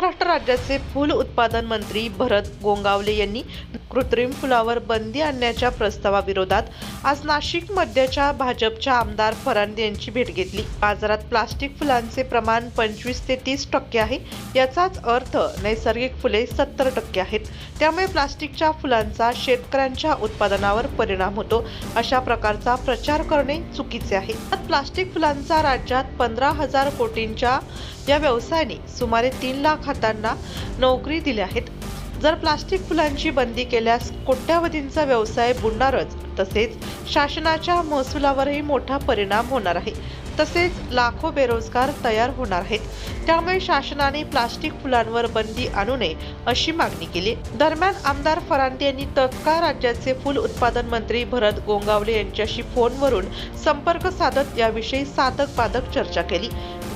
महाराष्ट्र राज्याचे फूल उत्पादन मंत्री भरत गोंगावले यांनी कृत्रिम फुलावर बंदी आणण्याच्या प्रस्तावाविरोधात आज नाशिक मध्याच्या भाजपच्या आमदार फरांद यांची भेट घेतली. बाजारात प्लास्टिक फुलांचे प्रमाण पंचवीस ते तीस टक्के आहे. याचाच अर्थ नैसर्गिक फुले सत्तर टक्के आहेत. त्यामुळे प्लास्टिकच्या फुलांचा शेतकऱ्यांच्या उत्पादनावर परिणाम होतो. अशा प्रकारचा प्रचार करणे चुकीचे आहे. प्लास्टिक फुलांचा राज्यात पंधरा हजार कोटींच्या या व्यवसायाने सुमारे तीन लाख हातांना नोकरी दिल्या आहेत. जर प्लास्टिक फुलांची बंदी केल्यास कोट्यावधींचा व्यवसाय बुडणारच. तसेच शासनाच्या महसुलावरही मोठा परिणाम होणार आहे. तसेच लाखो बेरोजगार तयार होणार आहेत. त्यामुळे शासनाने प्लास्टिक फुलांवर बंदी आणू नये अशी मागणी केली. दरम्यान आमदार फरांदे यांनी तत्काळ राज्याचे फुल उत्पादन मंत्री भरत गोंगावले यांच्याशी फोनवरून संपर्क साधत याविषयी साधक बाधक चर्चा केली.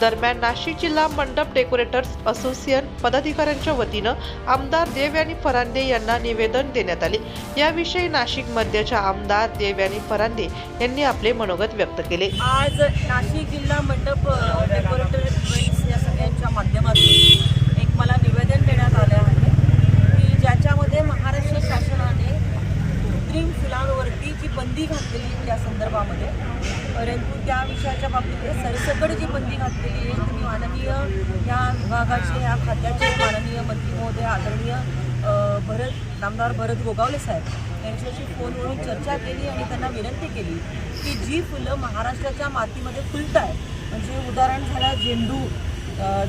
दरम्यान नाशिक जिल्हा मंडप डेकोरेटर्स असोसिएशन पदाधिकाऱ्यांच्या वतीनं आमदार देवयानी फरांदे यांना निवेदन देण्यात आले. याविषयी नाशिक मध्यच्या आमदार देवयानी फरांदे यांनी आपले मनोगत व्यक्त केले. आज नाशिक जिल्हा मंडप अ, डेकोरेटर या सगळ्यांच्या माध्यमातून एक मला निवेदन देण्यात आले आहे की ज्याच्यामध्ये महाराष्ट्र शासनाने कृत्रिम फुलांवरती जी बंदी घातलेली आहे त्या संदर्भामध्ये परंतु त्या विषयाच्या बाबतीत सरसकट जी बंदी घातलेली आहे ती माननीय या विभागाचे या खात्याचे माननीय मंत्री महोदय आदरणीय भरत नामदार भरत गोगावले साहेब यांच्याशी फोनवरून चर्चा केली आणि त्यांना विनंती केली की जी फुलं महाराष्ट्राच्या मातीमध्ये फुलत आहेत म्हणजे उदाहरण झालं झेंडू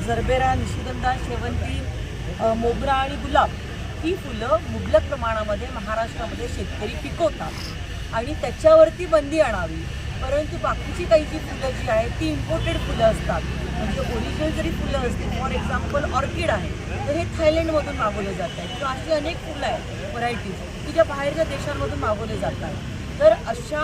जरबेरा निशिगंधा शेवंती मोगरा आणि गुलाब ही फुलं मुबलक प्रमाणामध्ये महाराष्ट्रामध्ये शेतकरी पिकवतात आणि त्याच्यावरती बंदी आणावी. परंतु बाकीची काही जी फुलं जी आहेत ती इम्पोर्टेड फुलं असतात. म्हणजे ओरिजिनल जरी फुलं असतील फॉर एक्झाम्पल ऑर्किड आहे तर हे थायलंडमधून मागवले जात आहेत किंवा अशी अनेक फुलं आहेत व्हरायटीज की ज्या बाहेरच्या देशांमधून मागवले जातात तर अशा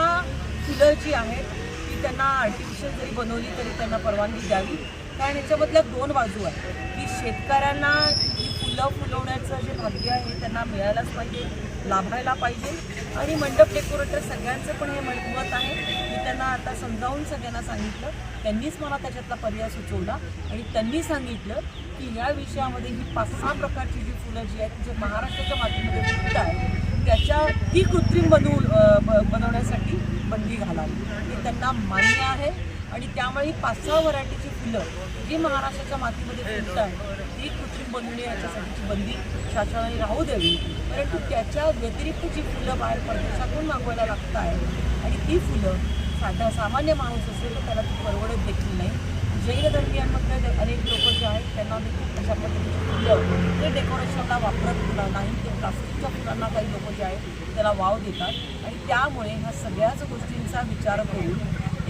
फुलं जी आहेत ती त्यांना आर्टिफिशियल जरी बनवली तरी त्यांना परवानगी द्यावी. कारण याच्यामधल्या दोन बाजू आहेत. की शेतकऱ्यांना ही फुलं फुलवण्याचं जे भाग्य आहे त्यांना मिळायलाच पाहिजे लाभायला पाहिजे. आणि मंडप डेकोरेटर सगळ्यांचं पण हे मत आहे. मी त्यांना आता समजावून सगळ्यांना सांगितलं. त्यांनीच मला त्याच्यातला पर्याय सुचवला. आणि त्यांनी सांगितलं की या विषयामध्ये ही पाच सहा प्रकारची जी फुलं जी आहेत जे महाराष्ट्राच्या मातीमध्ये फुलं आहेत त्याच्या ती कृत्रिम बनवून बनवण्यासाठी बंदी घालावी. हे त्यांना मान्य आहे. आणि त्यामुळे ही पाच सहा व्हरायटीची फुलं जी महाराष्ट्राच्या मातीमध्ये फुलत आहेत ती कृत्रिम बनवणे याच्यासाठीची बंदी शासनाने राहू द्यावी. परंतु त्याच्या व्यतिरिक्त जी फुलं बाहेर परदेशातून मागवायला लागत आहेत आणि ती फुलं साधा सामान्य माणूस असेल तर त्याला ती परवडत देखील नाही. जैन धर्मियांमधले जे अनेक लोक जे आहेत त्यांना देखील अशा पद्धतीची फुलं ते डेकोरेशनला वापरत फुलं नाही ते प्लास्टिकच्या फुलांना काही लोक जे आहेत त्याला वाव देतात. आणि त्यामुळे ह्या सगळ्याच गोष्टींचा विचार करून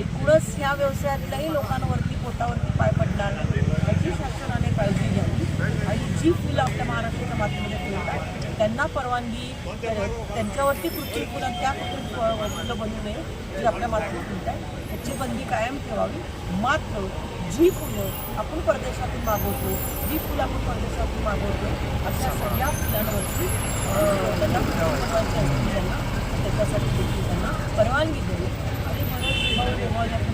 एकूणच ह्या व्यवसायातल्याही लोकांवरती पोटावरती पाय पडणार याची शासनाने काळजी घ्यावी. आणि जी फुलं आपल्या महाराष्ट्राच्या मातीमध्ये आहेत त्यांना परवानगी त्यांच्यावरती कृत्रिम फुलं त्या कृत्रिम फुलं बनवू नये जी आपल्या मातीत फुलतात त्याची बंदी कायम ठेवावी. मात्र जी फुलं आपण परदेशातून मागवतो जी फुलं आपण परदेशातून मागवतो अशा सगळ्या फुलांवरती त्यांना त्यांना त्याच्यासाठी देखील त्यांना परवानगी द्यावी आणि म्हणून जेव्हा जेव्हा आपण आमदार त्याची अजून एक गोष्ट आहे.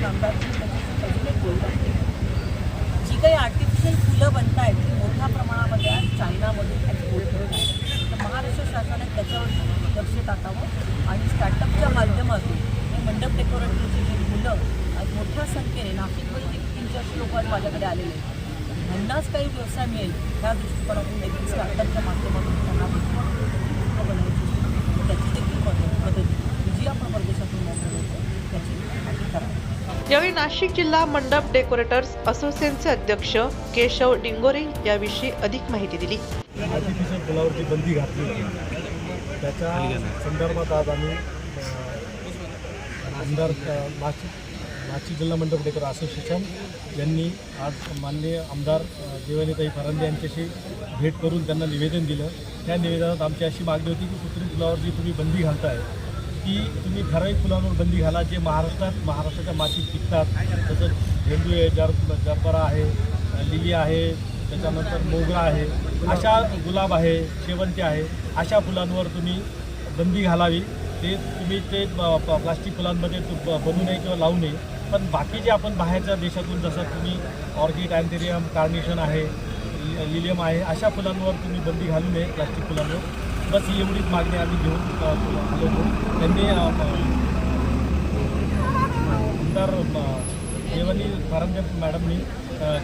जी काही आर्टिफिशियल फुलं बनत आहेत ती मोठ्या प्रमाणामध्ये आज चायनामधून एक्सपोर्ट होत आहे तर महाराष्ट्र शासनाने त्याच्यावर लक्ष टाकावं आणि स्टार्टअपच्या माध्यमातून हे मंडप डेकोरेटरची जी मुलं आज मोठ्या संख्येने नाशिकमध्ये देखील तीन चारशे लोक आज माझ्याकडे आलेले आहेत. त्यांनाच काही व्यवसाय मिळेल ह्या दृष्टिकोनातून देखील स्टार्टअपच्या माध्यमातून त्यांना देखील फुलं बनवायची असते. त्याची देखील मदत मदत जी आपण परदेशातून मागवतो त्याची आपण करावी यावेळी नाशिक जिल्हा मंडप डेकोरेटर्स असोसिएशनचे अध्यक्ष केशव डिंगोरे याविषयी अधिक माहिती दिली. आर्टिफिशियल फुलावरची बंदी घातली होती. त्याच्या संदर्भात आज आम्ही आमदार नाशिक नाशिक जिल्हा मंडप डेकर असोसिएशन यांनी आज माननीय आमदार अ, देवानीताई फरांदे यांच्याशी भेट करून त्यांना निवेदन दिलं. त्या निवेदनात आमची अशी मागणी होती की कृत्रिम फुलावर जी तुम्ही बंदी घालताय. की तुम्ही ठराविक फुलांवर बंदी घाला जे महाराष्ट्रात महाराष्ट्राच्या मातीत पिकतात जसं झेंडू आहे जर जरबरा आहे लिली आहे त्याच्यानंतर मोगरा आहे अशा गुलाब आहे शेवंती आहे अशा फुलांवर तुम्ही बंदी घालावी. ते तुम्ही ते प्लास्टिक फुलांमध्ये बनू ब- नये किंवा लावू नये. पण बाकी जे आपण बाहेरच्या देशातून जसं तुम्ही ऑर्किड अँथेरियम कार्नेशन आहे लि- लिलियम आहे अशा फुलांवर तुम्ही बंदी घालू नये प्लास्टिक फुलांवर. बस ही एवढीच मागणी आम्ही घेऊन आलो होतो. त्यांनी आमदार देवानी देवनी मॅडमनी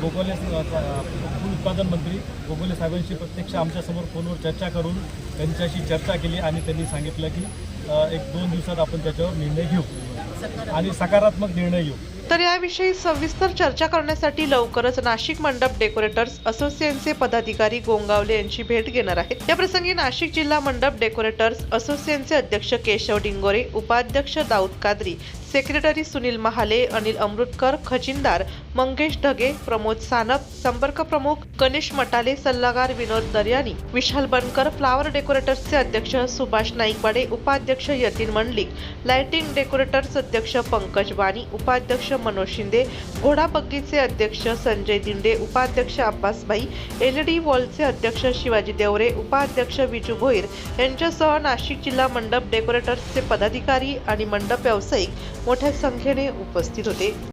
गोगोले फूल उत्पादन मंत्री गोगोले साहेबांशी प्रत्यक्ष आमच्यासमोर फोनवर चर्चा करून त्यांच्याशी चर्चा केली आणि त्यांनी सांगितलं की एक दोन दिवसात आपण त्याच्यावर निर्णय घेऊ. आणि सकारात्मक निर्णय घेऊ. तर याविषयी सविस्तर चर्चा करण्यासाठी लवकरच नाशिक मंडप डेकोरेटर्स असोसिएशनचे पदाधिकारी गोंगावले यांची भेट घेणार आहेत. या प्रसंगी नाशिक जिल्हा मंडप डेकोरेटर्स असोसिएशनचे अध्यक्ष केशव डिंगोरे उपाध्यक्ष दाऊद कादरी सेक्रेटरी सुनील महाले अनिल अमृतकर खजिनदार मंगेश ढगे प्रमोद सानप संपर्क प्रमुख गणेश मटाले सल्लागार विनोद दर्यानी विशाल बनकर फ्लावर डेकोरेटर्सचे अध्यक्ष सुभाष नाईकवाडे उपाध्यक्ष यतीन मंडलिक लाइटिंग डेकोरेटर्स अध्यक्ष पंकज वाणी उपाध्यक्ष मनोज शिंदे घोडा बग्गीचे अध्यक्ष संजय दिंडे उपाध्यक्ष अब्बासभाई एल डी वॉलचे अध्यक्ष शिवाजी देवरे उपाध्यक्ष विजू भोईर यांच्यासह नाशिक जिल्हा मंडप डेकोरेटर्सचे पदाधिकारी आणि मंडप व्यावसायिक मोठ्या संख्येने उपस्थित होते.